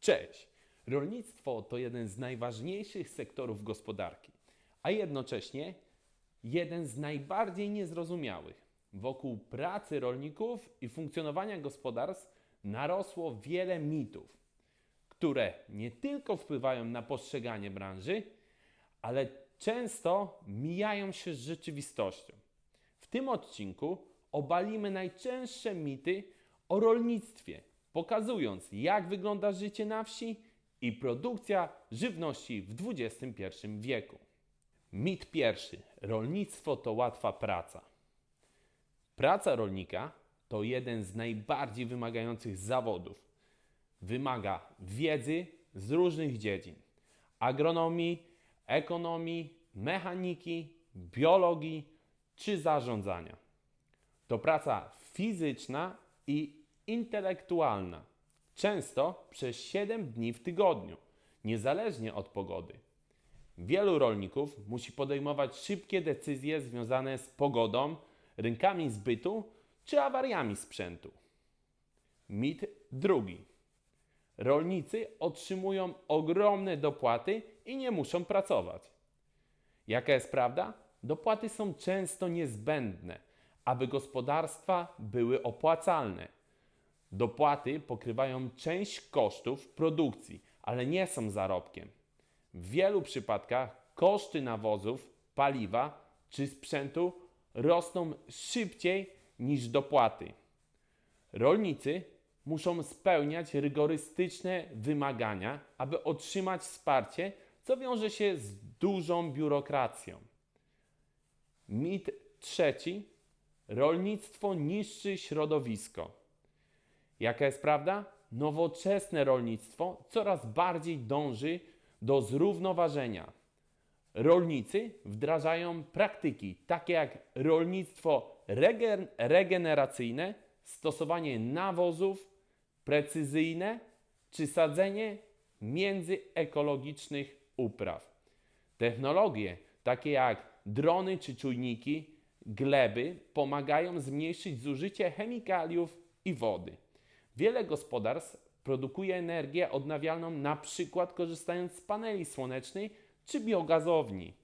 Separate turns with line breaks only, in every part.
Cześć! Rolnictwo to jeden z najważniejszych sektorów gospodarki, a jednocześnie jeden z najbardziej niezrozumiałych. Wokół pracy rolników i funkcjonowania gospodarstw narosło wiele mitów, które nie tylko wpływają na postrzeganie branży, ale często mijają się z rzeczywistością. W tym odcinku obalimy najczęstsze mity o rolnictwie, pokazując jak wygląda życie na wsi i produkcja żywności w XXI wieku. Mit pierwszy. Rolnictwo to łatwa praca. Praca rolnika to jeden z najbardziej wymagających zawodów. Wymaga wiedzy z różnych dziedzin: agronomii, ekonomii, mechaniki, biologii czy zarządzania. To praca fizyczna i intelektualna, często przez 7 dni w tygodniu, niezależnie od pogody. Wielu rolników musi podejmować szybkie decyzje związane z pogodą, rynkami zbytu czy awariami sprzętu. Mit drugi. Rolnicy otrzymują ogromne dopłaty i nie muszą pracować. Jaka jest prawda? Dopłaty są często niezbędne, aby gospodarstwa były opłacalne. Dopłaty pokrywają część kosztów produkcji, ale nie są zarobkiem. W wielu przypadkach koszty nawozów, paliwa czy sprzętu rosną szybciej niż dopłaty. Rolnicy muszą spełniać rygorystyczne wymagania, aby otrzymać wsparcie, co wiąże się z dużą biurokracją. Mit trzeci. Rolnictwo niszczy środowisko. Jaka jest prawda? Nowoczesne rolnictwo coraz bardziej dąży do zrównoważenia. Rolnicy wdrażają praktyki takie jak rolnictwo regen- regeneracyjne, stosowanie nawozów precyzyjne czy sadzenie międzyekologicznych upraw. Technologie takie jak drony czy czujniki gleby pomagają zmniejszyć zużycie chemikaliów i wody. Wiele gospodarstw produkuje energię odnawialną na przykład korzystając z paneli słonecznej czy biogazowni.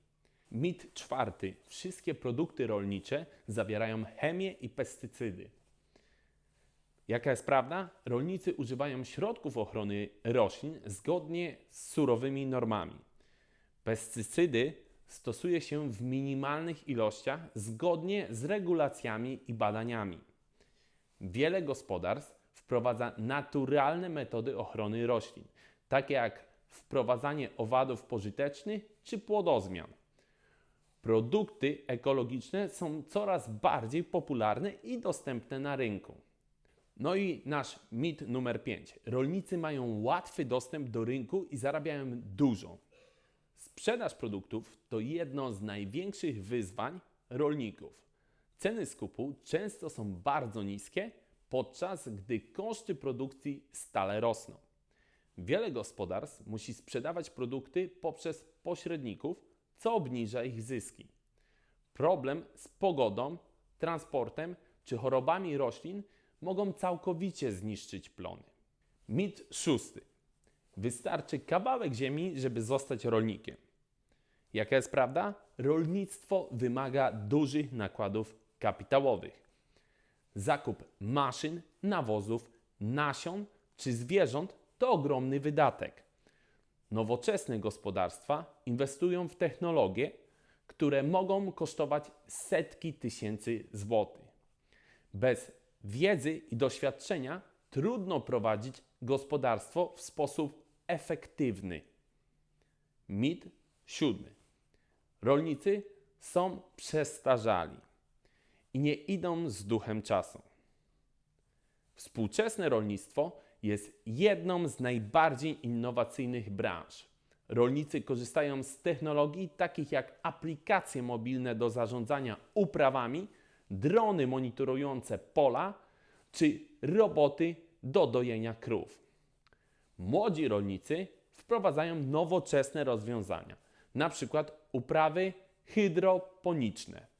Mit czwarty. Wszystkie produkty rolnicze zawierają chemię i pestycydy. Jaka jest prawda? Rolnicy używają środków ochrony roślin zgodnie z surowymi normami. Pestycydy stosuje się w minimalnych ilościach zgodnie z regulacjami i badaniami. Wiele gospodarstw wprowadza naturalne metody ochrony roślin, takie jak wprowadzanie owadów pożytecznych czy płodozmian. Produkty ekologiczne są coraz bardziej popularne i dostępne na rynku. No i nasz mit numer 5. Rolnicy mają łatwy dostęp do rynku i zarabiają dużo. Sprzedaż produktów to jedno z największych wyzwań rolników. Ceny skupu często są bardzo niskie, podczas gdy koszty produkcji stale rosną. Wiele gospodarstw musi sprzedawać produkty poprzez pośredników, co obniża ich zyski. Problem z pogodą, transportem czy chorobami roślin mogą całkowicie zniszczyć plony. Mit szósty. Wystarczy kawałek ziemi, żeby zostać rolnikiem. Jaka jest prawda? Rolnictwo wymaga dużych nakładów kapitałowych. Zakup maszyn, nawozów, nasion czy zwierząt to ogromny wydatek. Nowoczesne gospodarstwa inwestują w technologie, które mogą kosztować setki tysięcy złotych. Bez wiedzy i doświadczenia trudno prowadzić gospodarstwo w sposób efektywny. Mit siódmy. Rolnicy są przestarzali i nie idą z duchem czasu. Współczesne rolnictwo jest jedną z najbardziej innowacyjnych branż. Rolnicy korzystają z technologii takich jak aplikacje mobilne do zarządzania uprawami, drony monitorujące pola czy roboty do dojenia krów. Młodzi rolnicy wprowadzają nowoczesne rozwiązania, na przykład uprawy hydroponiczne,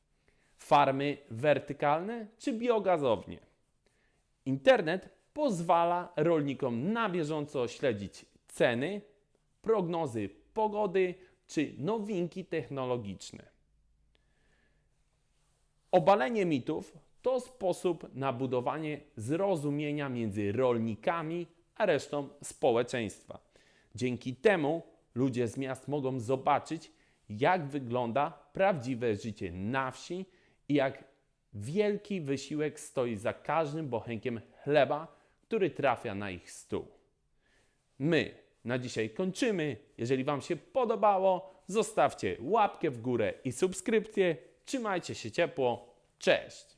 farmy wertykalne czy biogazownie. Internet pozwala rolnikom na bieżąco śledzić ceny, prognozy pogody czy nowinki technologiczne. Obalenie mitów to sposób na budowanie zrozumienia między rolnikami a resztą społeczeństwa. Dzięki temu ludzie z miast mogą zobaczyć, jak wygląda prawdziwe życie na wsi i jak wielki wysiłek stoi za każdym bochenkiem chleba, który trafia na ich stół. My na dzisiaj kończymy. Jeżeli Wam się podobało, zostawcie łapkę w górę i subskrypcję. Trzymajcie się ciepło. Cześć!